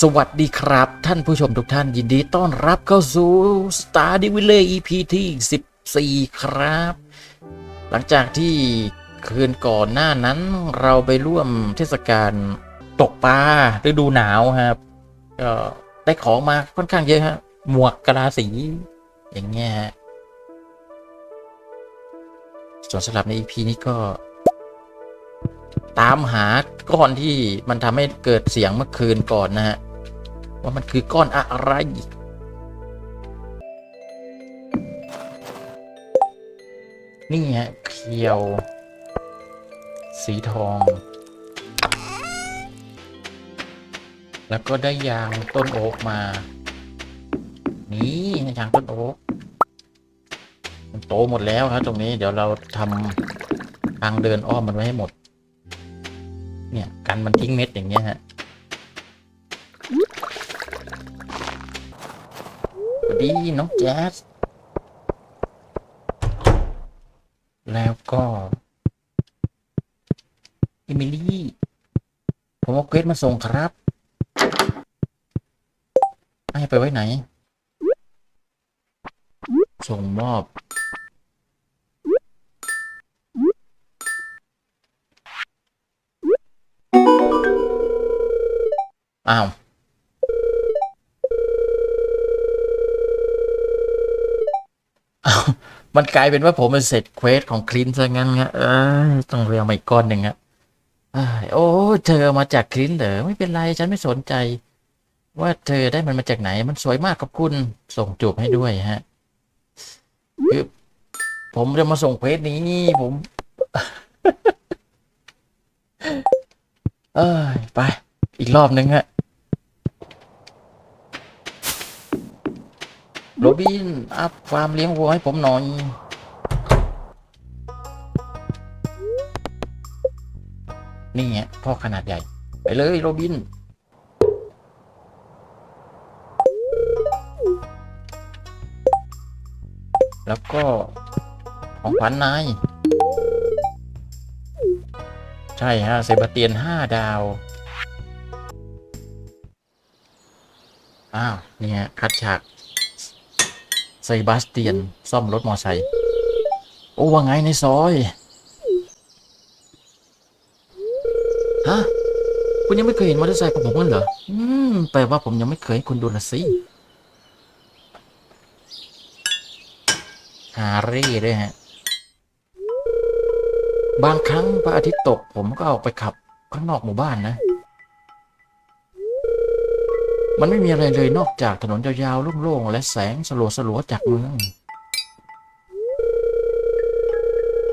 สวัสดีครับ ท่านผู้ชมทุกท่านยินดีต้อนรับเข้าสู่ Star d i v i l e EP ที่ 14 ครับ หลังจากที่คืนก่อนหน้านั้นเราไปร่วมเทศกาลตกปลาฤดูหนาวครับก็ได้ของมาค่อนข้างเยอะฮะหมวกกะลาสี อย่างเงี้ยฮะส่วนสำหรับใน EP นี้ก็ ตามหาก้อนที่มันทำให้เกิดเสียงเมื่อคืนก่อนนะฮะ ว่ามันคือก้อนอะไรนี่ฮะเขียว สีทอง แล้วก็ได้ยางต้นโอ๊กมา นี่ยางต้นโอ๊กมันโตหมดแล้วครับตรงนี้เดี๋ยวเราทำทางเดินอ้อมมันไว้ให้หมด มันทิ้งเม็ดอย่างเงี้ยฮะดีน้องแจ๊สแล้วก็อิมิลี่ ผมเอาเกรดมาส่งครับให้ไปไว้ไหน ส่งมอบ อ้าว มันกลายเป็นว่าผมเป็นเสร็จเควสของคลินซะงั้นฮะเอ้ยต้องเรียงมาอีกก้อนหนึ่งฮะเอ้ยโอ้ เธอมาจากคลินเหรอไม่เป็นไรฉันไม่สนใจ ว่าเธอได้มันมาจากไหน มันสวยมากขอบคุณ ส่งจูบให้ด้วยฮะคือผมจะมาส่งเควสนี้ผม เอ้ยไป อีกรอบนึงฮะ โรบิน อัพฟาร์มเลี้ยงวัวให้ผมหน่อย นี่ไงพ่อขนาดใหญ่ ไปเลยโรบิน แล้วก็ของขวัญนาย ใช่ฮะ เซบาเตียนห้าดาว อ้าว นี่ฮะ คัดฉาก ซบาสเตียน ซ่อมรถมอไซค์โอ้ว่าไงในซอยฮะคุณยังไม่เคยเห็นมอเตอร์ไซค์ของผมกันเหรอ อืม แปลว่าผมยังไม่เคยให้คุณดูละสิฮาร์รี่ด้วยฮะ บางครั้งพระอาทิตย์ตกผมก็ออกไปขับข้างนอกหมู่บ้านนะ มันไม่มีอะไรเลยนอกจากถนนยาวๆโล่งๆและแสงสลัวๆจากเมือง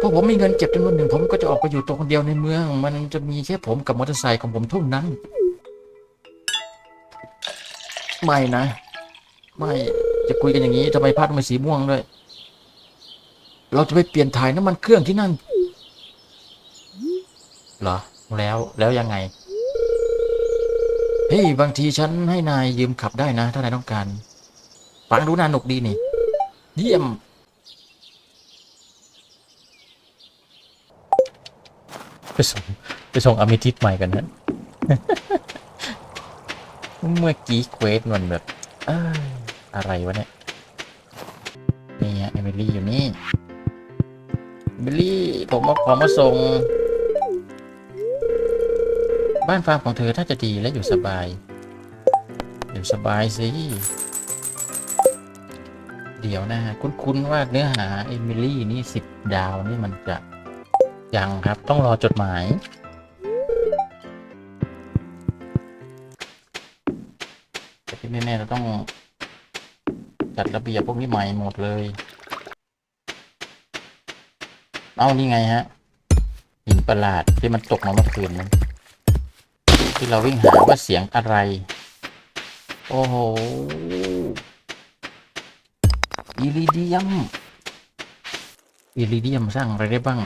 พอผมมีเงินเก็บจำนวนหนึ่งผมก็จะออกไปอยู่ตัวคนเดียวในเมือง มันจะมีแค่ผมกับมอเตอร์ไซค์ของผมเท่านั้น ไม่นะ ไม่จะคุยกันอย่างนี้ทำไมพัดมันสีม่วงด้วย เราจะไปเปลี่ยนถ่ายน้ำมันเครื่องที่นั่น เหรอ แล้วแล้วยังไง ฮ้ยบางทีฉันให้นายยืมขับได้นะ ถ้านายต้องการฟังดูน่าหนุกดีนี่ เยี่ยม ไปส่งไปส่งอมิทิตใหม่กันนะเมื่อกี้เควสมันแบบเอ้ยอะไรวะเนี่ยนี่ฮะเอมิลี่อยู่นี่เอมิลี่ผมเอาของมาส่ง บ้านฟาร์มของเธอถ้าจะดีและอยู่สบาย อยู่สบายสิ เดี๋ยวนะฮะคุ้นๆว่าเนื้อหาเอมิลี่นี่สิบดาวนี่มันจะยังครับต้องรอจดหมาย แต่ที่แน่ๆเราต้องจัดระเบียบพวกนี้ใหม่หมดเลย เอานี่ไงฮะหินประหลาดที่มันตกมาเมื่อคืนนั้น ที่เราวิ่งหาว่าเสียงอะไร โอ้โหอิริเดียมอิริเดียมสร้างอะไรได้บ้าง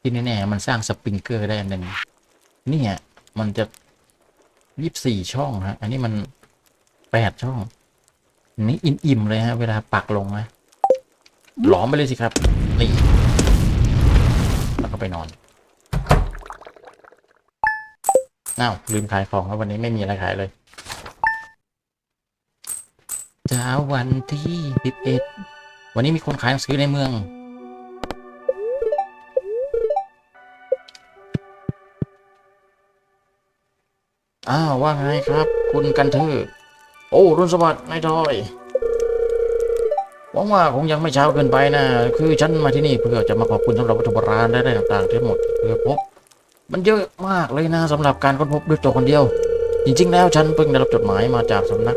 ที่แน่ๆมันสร้างสปริงเกอร์ได้อันหนึ่งนี่ยมันจะยี่สี่ช่องฮะ อันนี้มันแปดช่องอันนี้อิ่มๆเลยฮะ เวลาปักลงนะหลอมไปเลยสิครับ นี่ แล้วก็ไปนอน อ้าวลืมขายของแล้ววันนี้ไม่มีอะไรขายเลยเช้าวันที่สิบเอ็ดวันนี้มีคนขายหนังสือในเมือง อ้าวว่าไงครับ คุณกันเทอร์โอ้รุ่นสวัสดิ์นายทอยหวังว่าคงยังไม่เช้าเกินไปนะ คือฉันมาที่นี่เพื่อจะมาขอบคุณสำหรับวัตถุโบราณและได้ต่างๆทั้งหมดเพื่อพบ มันเยอะมากเลยนะสำหรับการค้นพบด้วยตัวคนเดียว จริง ๆ แล้วฉันเพิ่งได้รับจดหมายมาจากสำนัก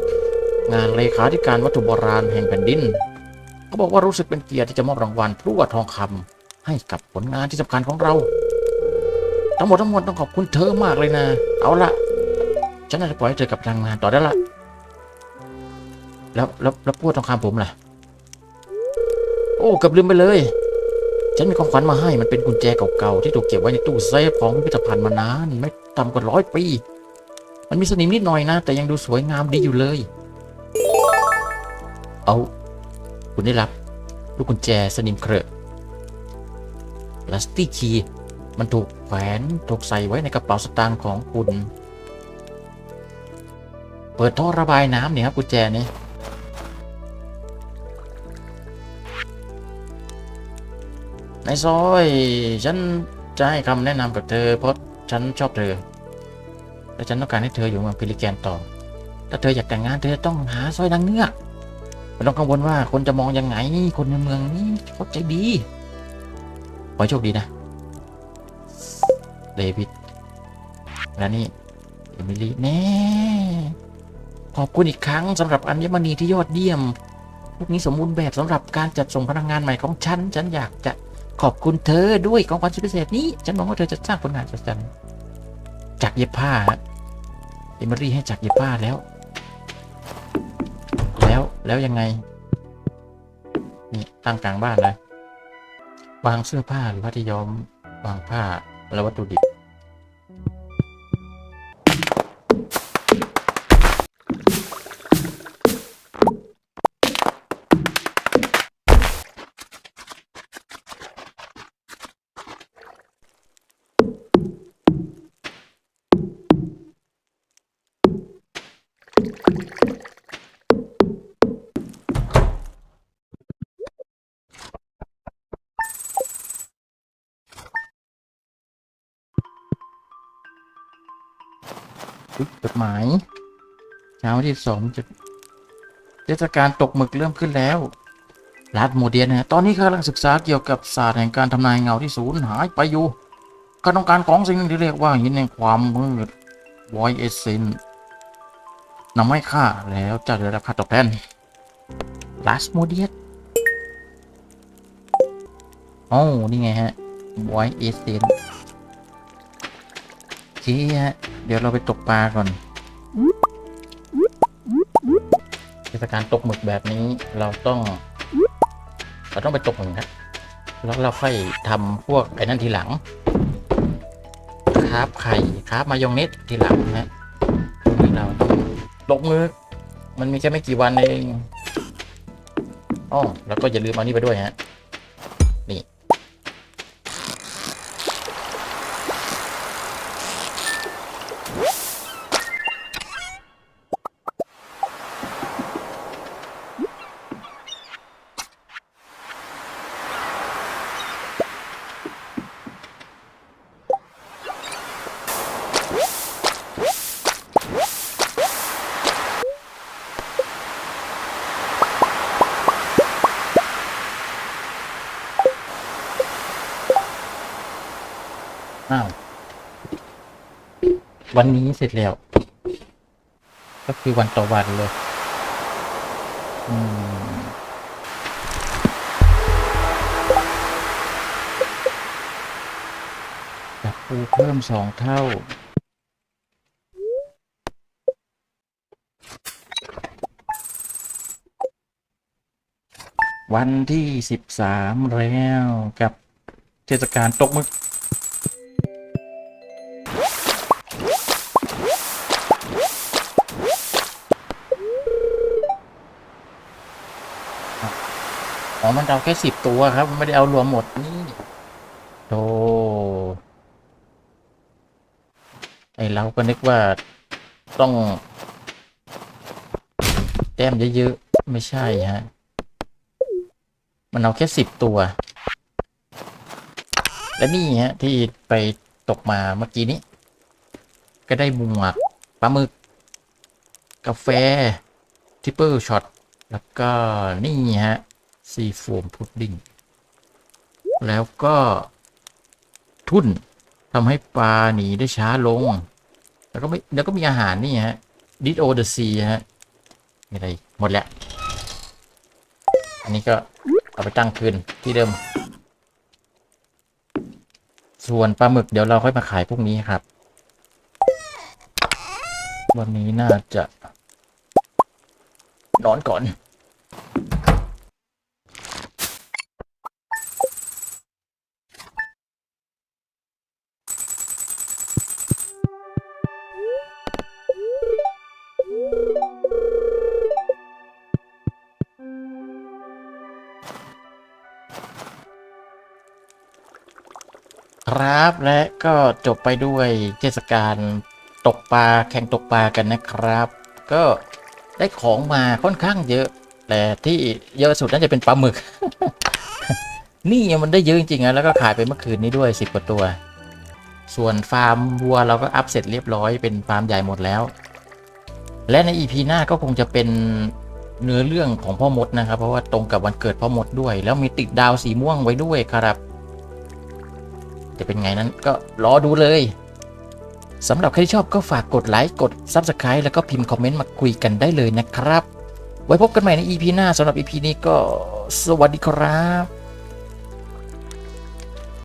งานเลขาธิการวัตถุโบราณแห่งแผ่นดินเขาบอกว่ารู้สึกเป็นเกียรติที่จะมอบรางวัลพลั่วทองคำให้กับผลงานที่สำคัญของเรา ทั้งหมดทั้งมวลต้องขอบคุณเธอมากเลยนะ เอาละฉันน่าจะปล่อยให้เธอกับทางงานต่อได้ละแล้วแล้วแล้วพลั่วทองคำผมล่ะ โอ้เกือบลืมไปเลย ฉันมีของขวัญมาให้มันเป็นกุญแจเก่าๆที่ถูกเก็บไว้ในตู้เซฟของพิพิธภัณฑ์มานานไม่ต่ำกว่าร้อยปี มันมีสนิมนิดหน่อยนะ แต่ยังดูสวยงามดีอยู่เลย เอา คุณได้รับ ลูกกุญแจสนิมเครอะลัสตี้คีมันถูกแขวนถูกใส่ไว้ในกระเป๋าสตางค์ของคุณ เปิดท่อระบายน้ำเนี่ยครับกุญแจเนี่ในายซอย ฉันจะให้คำแนะนำกับเธอ เพราะฉันชอบเธอ และฉันต้องการให้เธออยู่เมืองพิลิแกนต่อ ถ้าเธออยากแต่งงานเธอต้องหาสร้อยนางเงือกไม่ต้องกังวลว่าคนจะมองยังไงคนในเมืองนี้เขาใจดีขอโชคดีนะเดวิดและนี่เอมิลี่แน่ขอบคุณอีกครั้งสำหรับอัญมณีที่ยอดเยี่ยมพวกนี้สมบูรณ์แบบสำหรับการจัดส่งพนักงานใหม่ของฉัน ฉันอยากจะ ขอบคุณเธอด้วยของขวัญสุดพิเศษนี้ ฉันหวังว่าเธอจะสร้างผลงานจัดจันจากเย็บผ้าเอมิรี่ให้จากเย็บผ้าแล้ว แล้วแล้วยังไง นี่ตั้งกลางบ้านเลยวางเสื้อผ้าหรือผ้าที่ย้อมวางผ้าและวัตถุดิบ มาย เช้าที่สองจะเทศกาลตกหมึกเริ่มขึ้นแล้วรัฐโมเดียนนะตอนนี้ข้ากำลังศึกษาเกี่ยวกับศาสตร์แห่งการทำนายเงาที่สูญหายไปอยู่การต้องการของสิ่งหนึ่งที่เรียกว่าหินแห่งความมืดวอยเอเซนนำให้ค่าแล้วจะได้รับค่าตอบแทนลัสโมเดียนโอ้นี่ไงฮะวอยเอเซนโอเคฮะ เดี๋ยวเราไปตกปลาก่อน ทศกาลตกหมึกแบบนี้เราต้อง เราต้องไปตกหมึกครับแล้วเราค่อยทำพวกไอ้นั่นทีหลังคราบไข่คราบมายองเนสทีหลังนะฮะนี่เราต้องตกหมึกมันมีแค่ไม่กี่วันเองอ๋อแล้วก็อย่าลืมเอานี่ไปด้วยฮะ วันนี้เสร็จแล้ว ก็คือวันต่อวันเลย อืมจับปูเพิ่มสองเท่าวันที่สิบสามแล้วกับเทศกาลตกมึก มันเอาแค่สิบตัวครับ ไม่ได้เอารวมหมดนี่โธ่ไอเราก็นึกว่าต้อง แต้มเยอะๆ ไม่ใช่ฮะ มันเอาแค่สิบตัว และนี่ฮะ ที่ไปตกมาเมื่อกี้นี้ ก็ได้หมวกปลาหมึก กาแฟ ทิปเปิลช็อต แล้วก็นี่ฮะ ซีโฟมพุดดิ้งแล้วก็ทุ่นทำให้ปลาหนีได้ช้าลง แล้วก็ไม่แล้วก็มีอาหารนี่ฮะดิโอเดอะซีฮะมีอะไรหมดแล้วอันนี้ก็เอาไปตั้งคืนที่เดิม ส่วนปลาหมึกเดี๋ยวเราค่อยมาขายพรุ่งนี้ครับ วันนี้น่าจะนอนก่อน ครับและก็จบไปด้วยเทศกาลตกปลาแข่งตกปลากันนะครับ ก็ได้ของมาค่อนข้างเยอะ แต่ที่เยอะสุดน่าจะเป็นปลาหมึก นี่มันได้เยอะจริงๆนะแล้วก็ขายไปเมื่อคืนนี้ด้วยสิบกว่าตัว ส่วนฟาร์มวัวเราก็อัพเสร็จเรียบร้อยเป็นฟาร์มใหญ่หมดแล้ว และใน EP หน้าก็คงจะเป็นเนื้อเรื่องของพ่อมดนะครับ เพราะว่าตรงกับวันเกิดพ่อมดด้วย แล้วมีติดดาวสีม่วงไว้ด้วยครับ จะเป็นไงนั้นก็รอดูเลยสำหรับใครที่ชอบก็ฝากกดไลค์กด Subscribe แล้วก็พิมพ์คอมเมนต์มาคุยกันได้เลยนะครับ ไว้พบกันใหม่ใน EP หน้าสำหรับ EP นี้ก็สวัสดีครับ